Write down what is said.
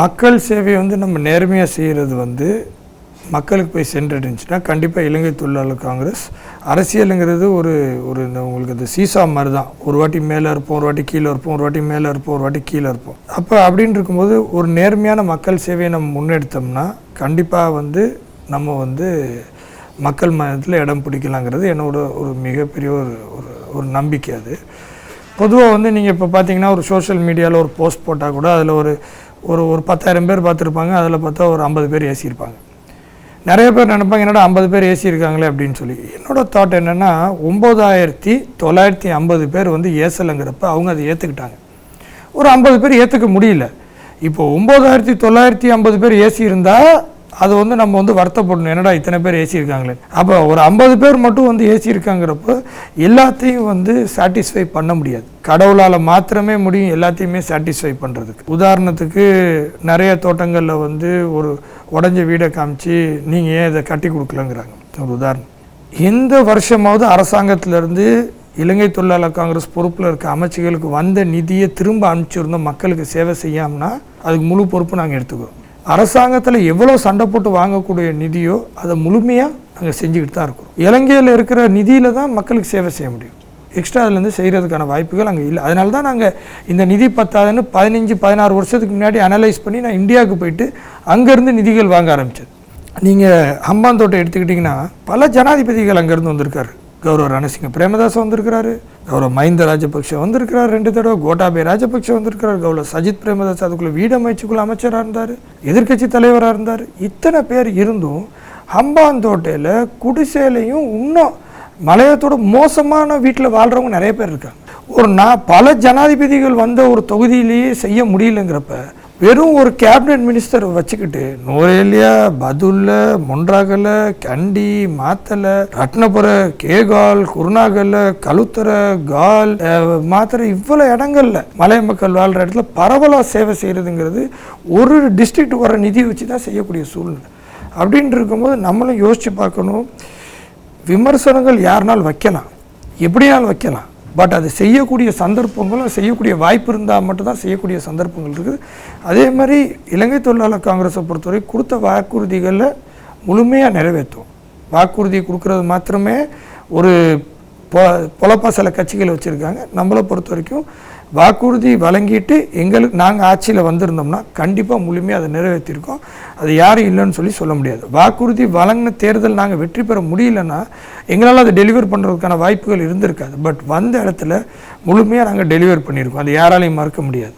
மக்கள் சேவையை வந்து நம்ம நேர்மையாக செய்கிறது வந்து மக்களுக்கு போய் சென்றடைஞ்சுன்னா கண்டிப்பாக இலங்கை தொழிலாளர் காங்கிரஸ் அரசியலுங்கிறது ஒரு ஒரு இந்த உங்களுக்கு இந்த சீசா மாதிரி தான் ஒரு வாட்டி மேலே இருப்போம் ஒரு வாட்டி கீழே இருப்போம் ஒரு வாட்டி மேலே இருப்போம் ஒரு வாட்டி கீழே இருப்போம். அப்போ அப்படின்னு இருக்கும்போது ஒரு நேர்மையான மக்கள் சேவையை நம்ம முன்னெடுத்தோம்னா கண்டிப்பாக வந்து நம்ம வந்து மக்கள் மனத்தில் இடம் பிடிக்கலாங்கிறது என்னோட ஒரு மிகப்பெரிய ஒரு ஒரு ஒரு நம்பிக்கை அது. பொதுவாக வந்து நீங்கள் இப்போ பார்த்தீங்கன்னா ஒரு சோஷியல் மீடியாவில் ஒரு போஸ்ட் போட்டால் கூட அதில் ஒரு ஒரு ஒரு பத்தாயிரம் பேர் பார்த்துருப்பாங்க அதில் பார்த்தா ஒரு ஐம்பது பேர் ஏசியிருப்பாங்க. நிறைய பேர் நினைப்பாங்க என்னடா ஐம்பது பேர் ஏசி இருக்காங்களே அப்படின்னு சொல்லி. என்னோடய தாட் என்னென்னா ஒம்பதாயிரத்தி தொள்ளாயிரத்தி ஐம்பது பேர் வந்து ஏசலைங்கிறப்ப அவங்க அதை ஏற்றுக்கிட்டாங்க ஒரு ஐம்பது பேர் ஏற்றுக்க முடியல. இப்போ ஒம்பதாயிரத்தி தொள்ளாயிரத்தி ஐம்பது பேர் ஏசி இருந்தால் அது வந்து நம்ம வந்து வருத்தப்படணும். என்னடா இத்தனை பேர் ஏசி இருக்காங்களே. அப்போ ஒரு ஐம்பது பேர் மட்டும் வந்து ஏசி இருக்காங்கிறப்போ எல்லாத்தையும் வந்து சாட்டிஸ்ஃபை பண்ண முடியாது. கடவுளால் மாத்திரமே முடியும் எல்லாத்தையுமே சாட்டிஸ்ஃபை பண்ணுறதுக்கு உதாரணத்துக்கு நிறைய தோட்டங்களில் வந்து ஒரு உடஞ்ச வீடை காமிச்சு நீங்கள் ஏன் இதை கட்டி கொடுக்கலங்கிறாங்க. ஒரு உதாரணம். எந்த வருஷமாவது அரசாங்கத்திலேருந்து இலங்கை தொழிலாளர் காங்கிரஸ் பொறுப்பில் இருக்க அமைச்சுகளுக்கு வந்த நிதியை திரும்ப அனுப்பிச்சிருந்தோம் மக்களுக்கு சேவை செய்யாமனா அதுக்கு முழு பொறுப்பு நாங்கள் எடுத்துக்கிறோம். அரசாங்கத்தில் எவ்வளோ சண்டை போட்டு வாங்கக்கூடிய நிதியோ அதை முழுமையாக நாங்கள் செஞ்சுக்கிட்டு தான் இருக்கிறோம். இலங்கையில் இருக்கிற நிதியில் தான் மக்களுக்கு சேவை செய்ய முடியும். எக்ஸ்ட்ரா அதுலேருந்து செய்கிறதுக்கான வாய்ப்புகள் அங்கே இல்லை. அதனால தான் நாங்கள் இந்த நிதி பத்தாதுன்னு பதினஞ்சு பதினாறு வருஷத்துக்கு முன்னாடி அனலைஸ் பண்ணி நான் இந்தியாவுக்கு போயிட்டு அங்கேருந்து நிதிகள் வாங்க ஆரம்பித்தது நீங்கள் ஹம்பாந்தோட்டை எடுத்துக்கிட்டிங்கன்னா பல ஜனாதிபதிகள் அங்கேருந்து வந்திருக்காரு கௌரவ ரணசிங்க பிரேமதாஸ் வந்திருக்கிறாரு. கௌரவ மஹிந்த ராஜபக்ஷ வந்திருக்கிறார் ரெண்டு தடவை. கோட்டாபே ராஜபக்ஷ வந்திருக்கிறார். கௌரவ சஜித் பிரேமதாஸ் அதுக்குள்ளே வீடு அமைச்சுக்குள்ள அமைச்சராக இருந்தார். எதிர்கட்சி தலைவராக இருந்தார். இத்தனை பேர் இருந்தும் ஹம்பாந்தோட்டையில் குடிசையிலையும் இன்னும் மலையத்தோட மோசமான வீட்டில் வாழ்கிறவங்க நிறைய பேர் இருக்காங்க. ஒரு நான் பல ஜனாதிபதிகள் வந்த ஒரு தொகுதியிலேயே செய்ய முடியலங்கிறப்ப வெறும் ஒரு கேபினெட் மினிஸ்டர் வச்சுக்கிட்டு நோரேலியா பதுல்ல மொன்றாகல கண்டி மாத்தல ரத்னபுர கேகால் குருணாகல கலுத்தர கால் மாத்திர மாத்தரை இவ்வளோ இடங்கள்ல மலை மக்கள் வாழ்கிற இடத்துல பரவலாக சேவை செய்கிறதுங்கிறது ஒரு டிஸ்ட்ரிக்ட் வர நிதி வச்சு தான் செய்யக்கூடிய சூழ்நிலை. அப்படின்ட்டு இருக்கும்போது நம்மளும் யோசித்து பார்க்கணும். விமர்சனங்கள் யாருனால் வைக்கலாம். எப்படினாலும் வைக்கலாம். பட் அது செய்யக்கூடிய சந்தர்ப்பங்களும் செய்யக்கூடிய வாய்ப்பு இருந்தால் மட்டும்தான் செய்யக்கூடிய சந்தர்ப்பங்கள் இருக்குது. அதே மாதிரி இலங்கை தொழிலாளர் காங்கிரஸை பொறுத்தவரை கொடுத்த வாக்குறுதிகளை முழுமையாக நிறைவேற்றும். வாக்குறுதி கொடுக்கறது மாத்திரமே ஒரு பொழப்ப சில கட்சிகள் வச்சுருக்காங்க. நம்மளை பொறுத்த வரைக்கும் வாக்குறுதி வழங்கிட்டு எங்களுக்கு நாங்கள் ஆட்சியில் வந்திருந்தோம்னா கண்டிப்பாக முழுமையாக அதை நிறைவேற்றிருக்கோம். அது யாரும் இல்லைன்னு சொல்லி சொல்ல முடியாது. வாக்குறுதி வழங்கின தேர்தல் நாங்கள் வெற்றி பெற முடியலன்னா எங்களால் அதை டெலிவர் பண்ணுறதுக்கான வாய்ப்புகள் இருந்திருக்காது. பட் வந்த இடத்துல முழுமையாக நாங்கள் டெலிவர் பண்ணியிருக்கோம். அது யாராலையும் மறுக்க முடியாது.